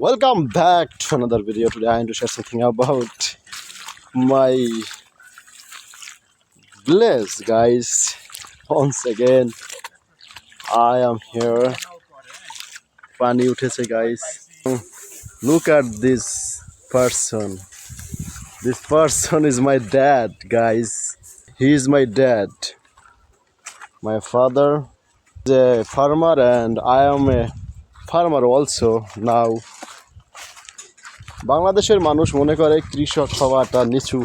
welcome back to another video. Today i'm going to share something about my bliss guys. Once again i am here. Pani uthese guys. Look at this person. This person is my dad guys. He is my dad. My father is a farmer and i am a farmer also now. বাংলাদেশের মানুষ মনে করে কৃষক হওয়াটা নিচু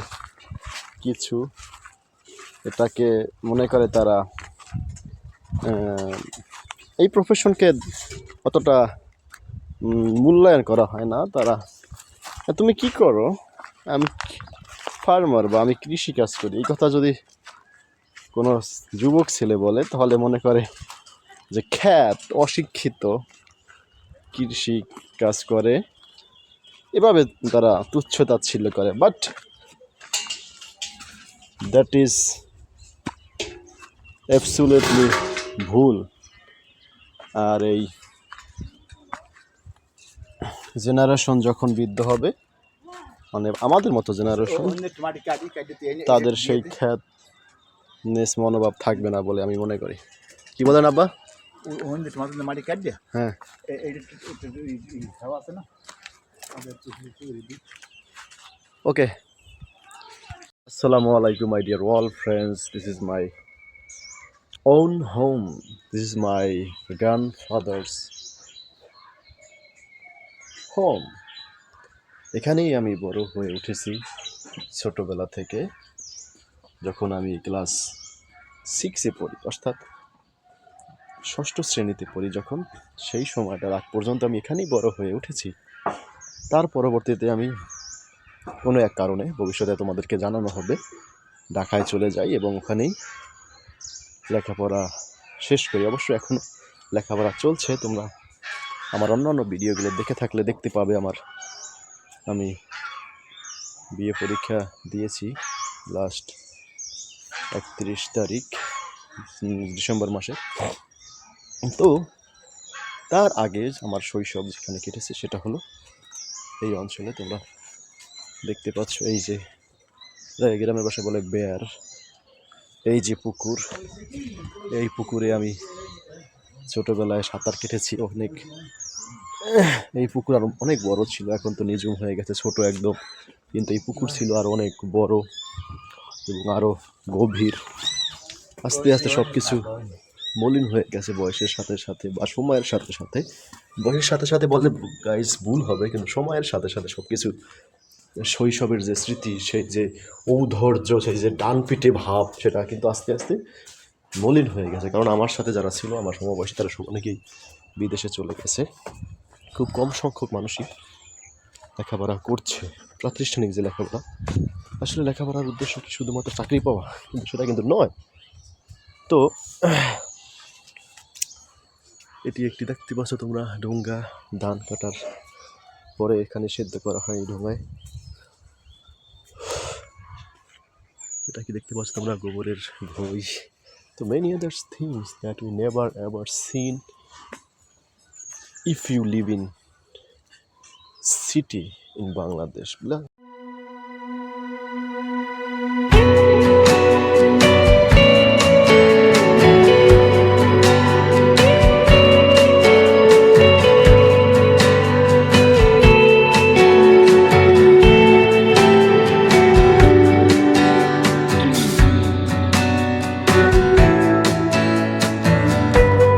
কিছু। এটাকে মনে করে তারা এই প্রফেশনকে অতটা মূল্যায়ন করা হয় না তারা। তুমি কি করো? আমি ফার্মার বা আমি কৃষি কাজ করি। এই কথা যদি কোনো যুবক ছেলে বলে, তাহলে মনে করে যে খ্যাত, অশিক্ষিত কৃষি কাজ করে। এভাবে তারা তুচ্ছ তাচ্ছিল্য করে বাট দ্যাট ইজ অ্যাবসুলেটলি ভুল আর এই জেনারেশন যখন বৃদ্ধ হবে মানে আমাদের মতো জেনারেশন তাদের সেই খ্যাত নেস মনোভাব থাকবে না বলে আমি মনে করি কি বলেন আব্বা হ্যাঁ এইটা আসসালামু আলাইকুম my dear Assalamu friends my dear my friends. Home this my my grandfather's home. এখানেই আমি বড় হয়ে উঠেছি ছোটবেলা থেকে, যখন আমি ক্লাস সিক্সে পড়ি, অর্থাৎ ষষ্ঠ শ্রেণীতে পড়ি যখন, সেই সময়টার আগ পর্যন্ত আমি এখানেই বড় হয়ে উঠেছি তার পরবর্তীতে আমি কোনো এক কারণে ভবিষ্যতে তোমাদেরকে জানানো হবে। ঢাকায় চলে যাই এবং ওখানেই লেখাপড়া শেষ করি। অবশ্য এখন লেখাপড়া চলছে, তোমরা আমার অন্যান্য ভিডিওগুলো দেখে থাকলে দেখতে পাবে আমার। আমি বিএ পরীক্ষা দিয়েছি লাস্ট একত্রিশ তারিখ ডিসেম্বর মাসে। তো তার আগে আমার শৈশব যেখানে কেটেছে সেটা হলো এই অঞ্চলে তোমরা দেখতে পাচ্ছ, এই যে গ্রামের ভাষায় বলে বেয়ার। এই যে পুকুর, এই পুকুরে আমি ছোটবেলায় সাঁতার কেটেছি অনেক। এই পুকুর আরও অনেক বড় ছিল, এখন তো নিঝুম হয়ে গেছে, ছোট একদম। কিন্তু এই পুকুর ছিল আর অনেক বড় এবং আরও গভীর। আস্তে আস্তে সব কিছু মলিন হয়ে গেছে বয়সের সাথে সাথে বা সময়ের সাথে সাথে। বয়সের সাথে সাথে বললে গাইজ ভুল হবে। কিন্তু সময়ের সাথে সাথে সব কিছু শৈশবের যে স্মৃতি, সেই যে ঔধৈর্য, সেই যে ডান পিঠে ভাব, সেটা কিন্তু আস্তে আস্তে মলিন হয়ে গেছে। কারণ আমার সাথে যারা ছিল, আমার সমবয়সী, তারা সব অনেকেই বিদেশে চলে গেছে। খুব কম সংখ্যক মানুষই লেখাপড়া করছে। প্রাতিষ্ঠানিক যে লেখাপড়া, আসলে লেখাপড়ার উদ্দেশ্য কি শুধুমাত্র চাকরি পাওয়া? কিন্তু সেটা কিন্তু নয়। তো এটি একটি দেখতে পাচ্ছ তোমরা, ডোঙ্গা ধান কাটার পরে এখানে সেদ্ধ করা হয় এই ডোঙ্গায় এটা কি দেখতে পাচ্ছ তোমরা, গোবরের ভই। তো many others things that we never ever seen if you live in city in Bangladesh